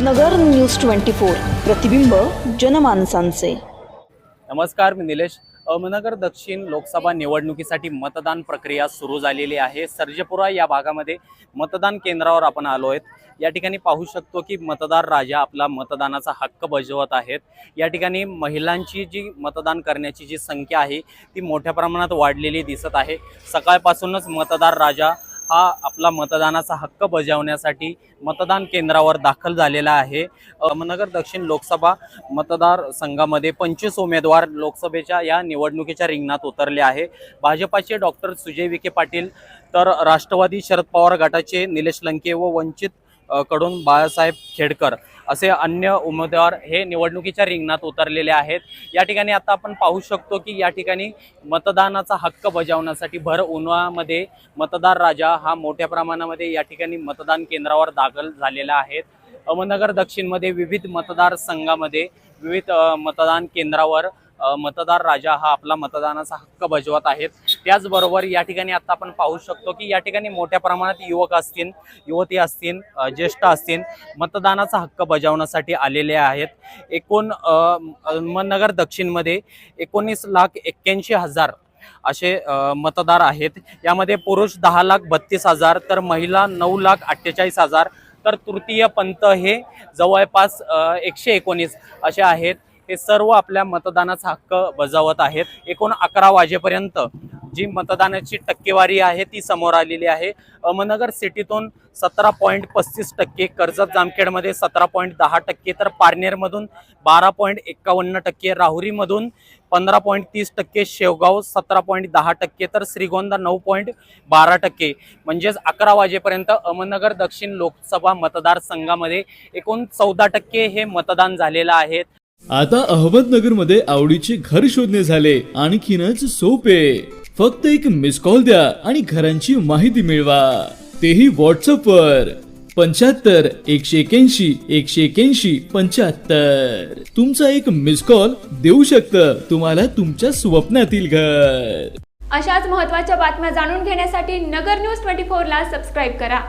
नगर news twenty four. प्रतिबिंब जनमानसांचे. नमस्कार मी निलेश. अहमदनगर दक्षिण लोकसभा निवडणुकीसाठी मतदान प्रक्रिया सुरू झालेली आहे. सर्जेपुरा या भागामध्ये मतदान केंद्रावर आपण आलो आहेत. या ठिकाणी पाहू शकतो की मतदार राजा आपला मतदानाचा हक्क बजावत आहेत. या ठिकाणी महिलांची जी मतदान करण्याची जी संख्या आहे ती मोठ्या प्रमाणात वाढलेली दिसत आहे. सकाळपासूनच मतदार राजा हा आपला मतदानाचा हक्क बजावण्यासाठी मतदान केंद्रावर दाखल झालेला आहे. अहमदनगर दक्षिण लोकसभा मतदार संघामध्ये पंचवीस उमेदवार लोकसभेच्या या निवडणुकीच्या रिंगणात उतरले आहे. भाजपाचे डॉक्टर सुजय विखे पाटील तर राष्ट्रवादी शरद पवार गटाचे निलेश लंके व वंचित कडून बाळासाहेब खेडकर असे अन्य उमेदवार हे निवडणुकीच्या रिंगणात उतरलेले आहेत. या ठिकाणी आता आपण पाहू शकतो की या ठिकाणी मतदानाचा हक्क बजावण्यासाठी भर उन्हाळ्यामध्ये मतदार राजा हा मोठ्या प्रमाणामध्ये या ठिकाणी मतदान केंद्रावर दाखल झालेला आहे. अहमदनगर दक्षिणमध्ये विविध मतदारसंघामध्ये विविध मतदान केंद्रावर मतदार राजा हा आपला मतदानाचा हक्क बजावत आहेत. त्याचबरोबर या ठिकाणी आता आपण पाहू शकतो की या ठिकाणी मोठ्या प्रमाणात युवक असतील युवती असतील ज्येष्ठ असतील मतदानाचा हक्क बजावण्यासाठी आलेले आहेत. एकूण अ, अहमदनगर दक्षिणमध्ये एकोणीस लाख एक्क्याऐंशी हजार असे मतदार आहेत. यामध्ये पुरुष दहा लाख बत्तीस हजार तर महिला नऊ लाख अठ्ठेचाळीस हजार तर तृतीय पंत हे जवळपास एकशे एकोणीस असे आहेत. हे सर्व आपल्या मतदानाचा हक्क बजावत आहेत. एकूण अकरा वाजेपर्यंत जी मतदानाची टक्केवारी आहे ती समोर आलेली आहे. अहमदनगर सिटीतून सतरा पॉईंट पस्तीस टक्के कर्जत जामखेडमध्ये सतरा पॉईंट दहा टक्के तर पारनेरमधून बारा पॉईंट एक्कावन्न टक्के राहुरीमधून पंधरा पॉईंट तीस टक्के शेवगाव सतरा पॉईंट दहा टक्के तर श्रीगोंदा नऊ पॉईंट बारा टक्के. म्हणजेच अकरा वाजेपर्यंत अहमदनगर दक्षिण लोकसभा मतदारसंघामध्ये एकूण चौदा टक्के हे मतदान झालेलं आहे. आता अहमदनगरमध्ये आवडीचे घर शोधणे झाले. आणखीनच सोपे. फक्त एक मिस कॉल द्या आणि घरांची माहिती मिळवा. तेही व्हॉट्सअपवर पंच्याहत्तर एकशे एक्याऐंशी एकशे एक्याऐंशी पंच्याहत्तर. तुमचा एक मिस कॉल देऊ शकतं. तुम्हाला तुमच्या स्वप्नातील घर. अशाच महत्त्वाच्या बातम्या जाणून घेण्यासाठी नगर न्यूज ट्वेंटी फोरला सबस्क्राईब करा.